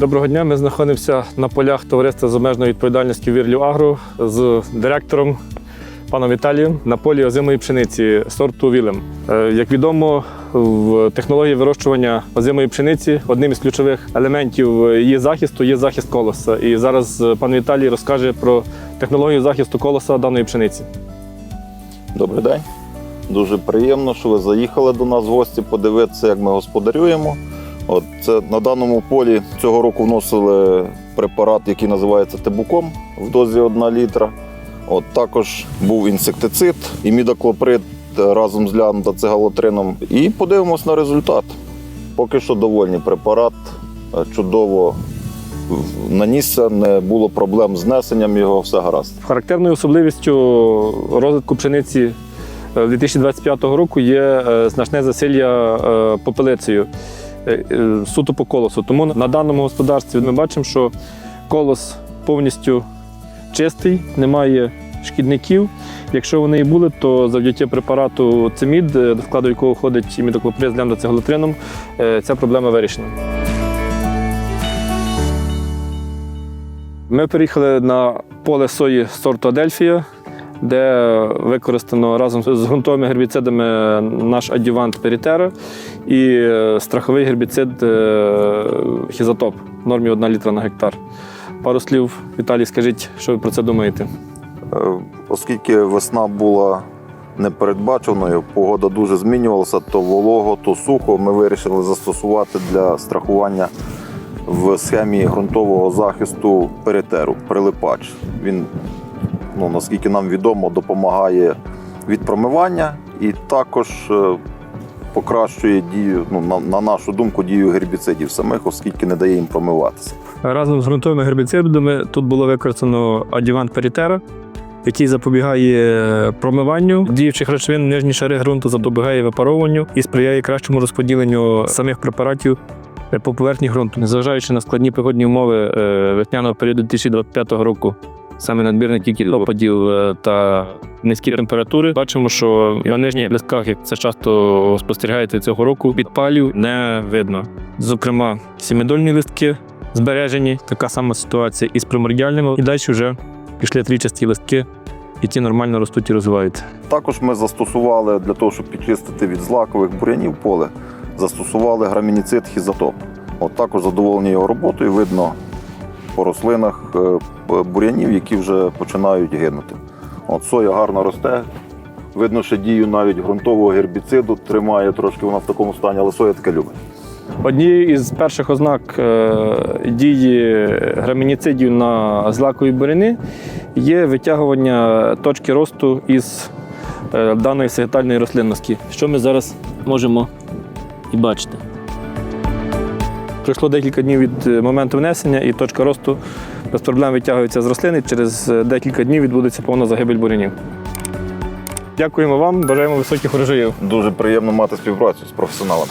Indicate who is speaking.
Speaker 1: Доброго дня. Ми знаходимося на полях товариства з обмеженою відповідальністю Вірлю Агро з директором паном Віталієм на полі озимої пшениці сорту Вілем. Е, Як відомо, в технології вирощування озимої пшениці одним із ключових елементів її захисту є захист колоса. І зараз пан Віталій розкаже про технологію захисту колоса даної пшениці.
Speaker 2: Добрий день. Дуже приємно, що ви заїхали до нас в гості подивитися, як ми господарюємо. От це на даному полі цього року вносили препарат, який називається Тебуком в дозі 1 літра. От також був інсектицид, імідаклоприд разом з лянтоцигалотрином. І подивимось на результат. Поки що довольні препарат, е, чудово нанісся, не було проблем з внесенням його, все гаразд.
Speaker 1: Характерною особливістю розвитку пшениці е, 2025 року є е, значне засилля е, попелицею е, е, суто по колосу. Тому на даному господарстві ми бачимо, що колос повністю чистий, немає шкідників. Якщо вони і були, то завдяки препарату цимід, е, до складу якого входить імідоклоприд з лямдоцигалотрином, е, ця проблема вирішена. Ми переїхали на поле сої сорту Адельфія, де використано разом з ґрунтовими гербіцидами наш адювант Перітера і е, страховий гербіцид е, Хізотоп в нормі 1 літра на гектар. Пару слів, Віталій, скажіть, що ви про це думаєте?
Speaker 2: Е, Оскільки весна була непередбаченою, погода дуже змінювалася, то волого, то сухо. Ми вирішили застосувати для страхування в схемі ґрунтового захисту перетеру, прилипач. Він, ну, наскільки нам відомо, допомагає від промивання і також е, покращує дію, ну, на, на нашу думку, дію гербіцидів самих, оскільки не дає їм промиватися.
Speaker 1: Разом з ґрунтовими гербіцидами тут було використано адювант Перітера, який запобігає промиванню діючих речовин нижні шари ґрунту, запобігає випаровуванню і сприяє кращому розподіленню самих препаратів по поверхні ґрунту. Незважаючи на складні погодні умови е, весняного періоду 2025 року, саме надмірна кількість опадів е, та низькі температури, бачимо, що на нижніх листках, як це часто спостерігається цього року, підпалів не видно. Зокрема, сімидольні листки збережені. Така сама ситуація і з примордіальними. І далі вже пішли трічасті листки, і ті нормально ростуть і розвиваються.
Speaker 2: Також ми застосували для того, щоб підчистити від злакових бурянів поле, застосували грамініцид хізотоп. От також задоволені його роботою, видно по рослинах е, бурянів, які вже починають гинути. От соя гарно росте. Видно, що дію навіть ґрунтового гербіциду тримає трошки вона в такому стані, але соя таке любить.
Speaker 1: Однією із перших ознак е, дії грамініцидів на злакові буряни є витягування точки росту із е, даної сагітальної рослинності, що ми зараз можемо і бачити. Пройшло декілька днів від е, моменту внесення, і точка росту без проблем витягується з рослини. Через е, декілька днів відбудеться повна загибель бурянів. Дякуємо вам, бажаємо високих урожаїв.
Speaker 2: Дуже приємно мати співпрацю з професіоналами.